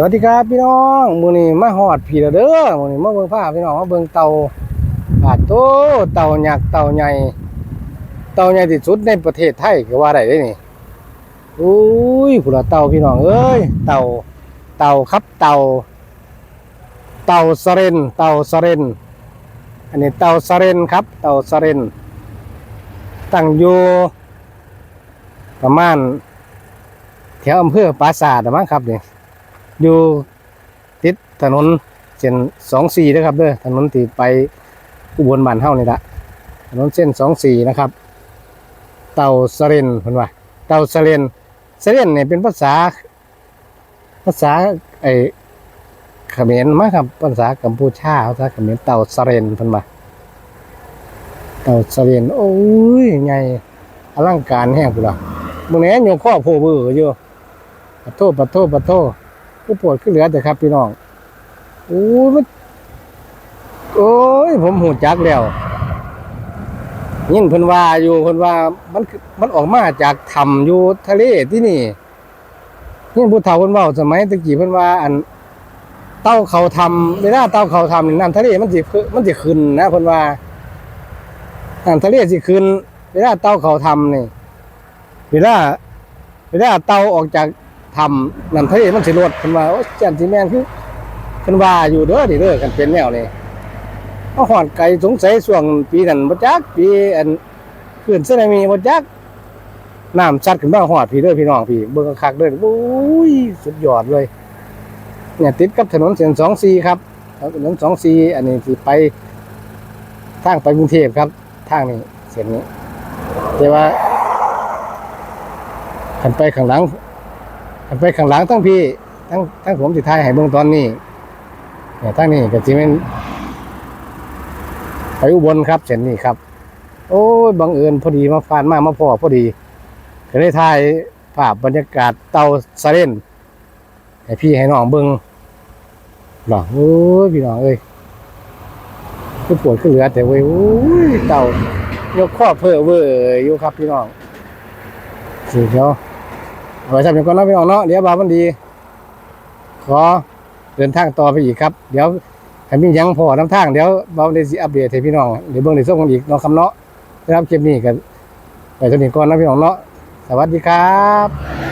สวัสดีครับพี่น้องมื้อนี้มาฮอดพี่เด้อมื้อนี้มาเบิ่งภาพพี่น้องมาเบิ่งเต่าบาดโตเต่ายักเต่าใหญ่เต่าใหญ่ที่สุดในประเทศไทยก็ว่าได้เด้นี่อุ้ยพุ่นละเต่าพี่น้องเอ้ยเต่าเต่าครับเต่าเต่าสเรนเต่าสเรนอันนี้เต่าสเรนครับ เต่าสเรนตั้งอยู่ประมาณแถวอำเภอปราสาทมั้งครับเนี่ย อยู่ติดถนนเส้นสองสี่นะครับเด้อถนนที่ไปอุบลบ้านเฮานี่ละถนนเส้นสองสี่นะครับ เต่าสเรนเพิ่นว่าเต่าสเรนสเรนเนี่ยเป็นภาษา ภาษาไอ้เขมรมั้งครับภาษากัมพูชาภาษาเขมรเต่าสเรนเพิ่นว่าเต่าสเรนโอ้ยใหญ่อลังการแห้งพุ่นล่ะมึงแหนโยข้อโพเบืออยู่ปะโทปะโทปะโท ผู้ปวดขึ้นเหลือแต่ครับ พี่น้องโอ้ยมันโอ้ยผมหูจักแล้วยินเพิ่นว่าอยู่เพิ่นว่ามันคือมันออกมาจากถ้ำอยู่ทะเลที่นี่นี่ผู้เฒ่าเพิ่นเว้าสมัยตะกี้เพิ่นว่าอันเต้าเขาทำเวลาเต้าเขาทำนี่น้ำทะเลมันสิมันสิขึ้นนะเพิ่นว่าน้ำทะเลสิขึ้นเวลาเต้าเขาทำนี่เวลาเวลาเต้าออกจาก ทำน้ำทะเลมันสิลดเพิ่นว่าโอ้จันสิแม่นคือเพิ่นว่าอยู่เด้อนี่เด้อกันเป็นแนวนี้เอาหอดไก่สงสัยช่วงปีนั้นบ่จักปีอันขึ้นสึนามิบ่จักน้ำซัดขึ้นมาหอดพี่เด้อพี่น้องพี่เบิ่งคักเด้อโอ้ยสุดยอดเลยเนี่ยติดกับถนนเส้น24ครับถนน24อันนี้สิไปทางไปกรุงเทพครับทางนี้เส้นนี้แต่ว่าขันไปข้างหลัง ไปข้างหลังทั้งพี่ทั้งทั้งผมสิทายให้เบิ่งตอนนี้เนี่ยทั้งนี้ก็สิเป็นไปอุบลครับเส้นนี้ครับ โอ้ยบังเอิญพอดีมาฟานมามาพอพอดีก็ได้ถ่ายภาพบรรยากาศเตาซาเรนให้พี่ให้น้องเบิงหรอโอ้ยพี่น้องเอ้ยคือปวดขึ้นเหลือแต่เว้ยโอ้ยเตายกข้อเพ้อเว้ออยู่ครับพี่น้องสิเดี๋ยอา ไว้ทำอย่างก่อนเนาะพี่น้องเนาะเดี๋ยวบาวันดี ขอเดินทางต่อไปอีกครับ เดี๋ยวให้มียังพอน้ำทางเดี๋ยวบาวันดีสิอัปเดตให้พี่น้องเดี๋ยวเบิ่งในส่งกันอีกเนาะคำเนาะนะครับคลิปนี้กันไปจนถึงก่อนนะพี่น้องเนาะสวัสดีครับ